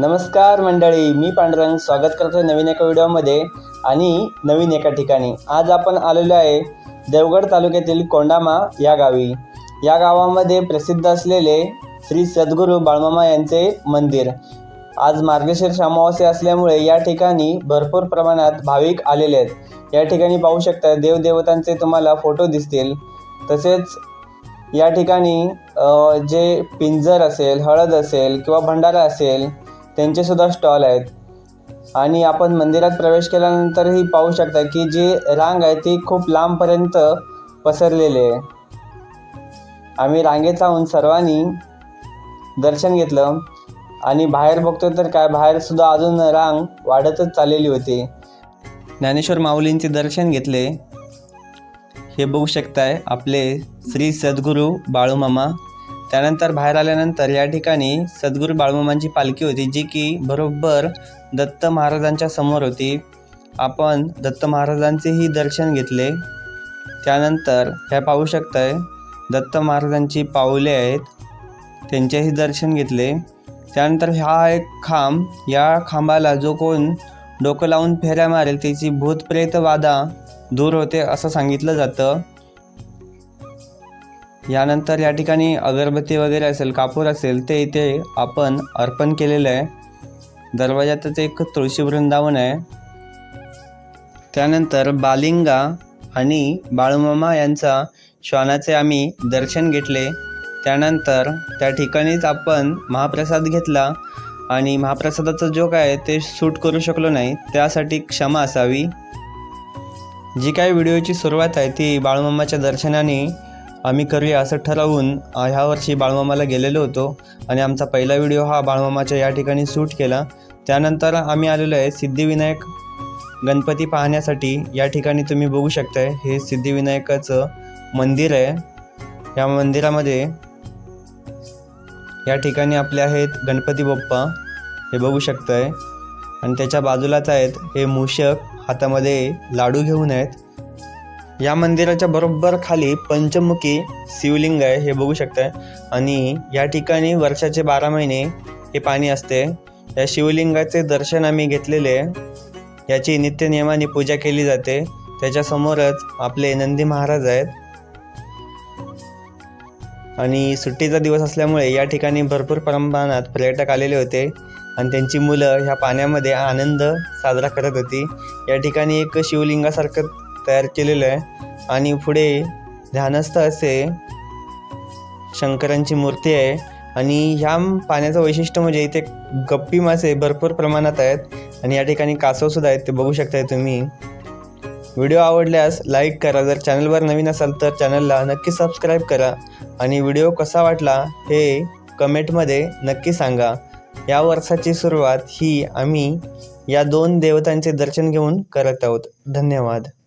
नमस्कार मंडळी मी पांडुरंग स्वागत करतो नवीन एका व्हिडिओमध्ये. आणि नवीन एका ठिकाणी. आज आपण आलेलो आहे देवगड तालुक्यातील कोंडामा या गावी. या गावामध्ये प्रसिद्ध असलेले श्री सद्गुरू बाळमामा यांचे मंदिर. आज मार्गशीर्ष अमावास्या असल्यामुळे या ठिकाणी भरपूर प्रमाणात भाविक आलेले आहेत. या ठिकाणी पाहू शकता देवदेवतांचे तुम्हाला फोटो दिसतील. तसेच या ठिकाणी जे पिंजर असेल हळद असेल किंवा भंडारा असेल त्यांचेसुद्धा स्टॉल आहेत. आणि आपण मंदिरात प्रवेश केल्यानंतरही पाहू शकता की जी रांग आहे ती खूप लांबपर्यंत पसरलेली आहे. आम्ही रांगेत राहून सर्वांनी दर्शन घेतलं. आणि बाहेर बघतोय तर काय बाहेरसुद्धा अजून रांग वाढतच चाललेली होती. ज्ञानेश्वर माऊलींचे दर्शन घेतले. हे बघू शकताय आपले श्री सद्गुरू बाळूमामा त्यानंतर बाहेर आल्यानंतर या ठिकाणी सद्गुरू बाळमामांची पालखी होती जी की बरोबर दत्त महाराजांच्या समोर होती. आपण दत्त महाराजांचेही दर्शन घेतले. त्यानंतर ह्या पाहू शकताय दत्त महाराजांची पाऊले आहेत त्यांचेही दर्शन घेतले. त्यानंतर हा एक खांब या खांबाला जो कोण डोकं लावून फेऱ्या मारेल त्याची भूतप्रेत वादा दूर होते असं सांगितलं जातं. यानंतर या ठिकाणी अगरबत्ती वगैरे असेल कापूर असेल ते इथे आपण अर्पण केलेलं आहे. दरवाजातच एक तुळशी वृंदावन आहे. त्यानंतर बालिंगा आणि बाळूमामा यांचा श्वानाचे आम्ही दर्शन घेतले. त्यानंतर त्या ठिकाणीच आपण महाप्रसाद घेतला आणि महाप्रसादाचं जो काय ते शूट करू शकलो नाही त्यासाठी क्षमा असावी. जी काय व्हिडिओची सुरुवात आहे ती बाळूमामाच्या दर्शनाने आम्ही करूया असं ठरवून ह्या वर्षी बाळूमामाला गेलेलो होतो आणि आमचा पहिला व्हिडिओ हा बाळमामाच्या या ठिकाणी शूट केला. त्यानंतर आम्ही आलेलो आहे सिद्धिविनायक गणपती पाहण्यासाठी. या ठिकाणी तुम्ही बघू शकताय हे सिद्धिविनायकाचं मंदिर आहे. या मंदिरामध्ये या ठिकाणी आपले आहेत गणपती बाप्पा हे बघू शकताय. आणि त्याच्या बाजूलाच आहेत हे मूषक हातामध्ये लाडू घेऊन आहेत. या मंदिराच्या बरोबर खाली पंचमुखी शिवलिंग आहे हे बघू शकताय. आणि या ठिकाणी वर्षाचे बारा महिने हे पाणी असते. या शिवलिंगाचे दर्शन आम्ही घेतलेले. आहे याची नित्यनियमाने पूजा केली जाते. त्याच्यासमोरच आपले नंदी महाराज आहेत. आणि सुट्टीचा दिवस असल्यामुळे या ठिकाणी भरपूर प्रमाणात पर्यटक आलेले होते. आणि त्यांची मुलं ह्या पाण्यामध्ये आनंद साजरा करत होती. या ठिकाणी एक शिवलिंगासारखं तयार केलेलं आहे. आणि पुढे ध्यानस्थ असे शंकरांची मूर्ती आहे. आणि ह्या पाण्याचं वैशिष्ट्य म्हणजे इथे गप्पी मासे भरपूर प्रमाणात आहेत. आणि या ठिकाणी कासवसुद्धा आहेत ते बघू शकताय तुम्ही. व्हिडिओ आवडल्यास लाईक करा. जर चॅनलवर नवीन असाल तर चॅनलला नक्की सबस्क्राईब करा. आणि व्हिडिओ कसा वाटला हे कमेंटमध्ये नक्की सांगा. या वर्षाची सुरुवात ही आम्ही या दोन देवतांचे दर्शन घेऊन करत आहोत. धन्यवाद.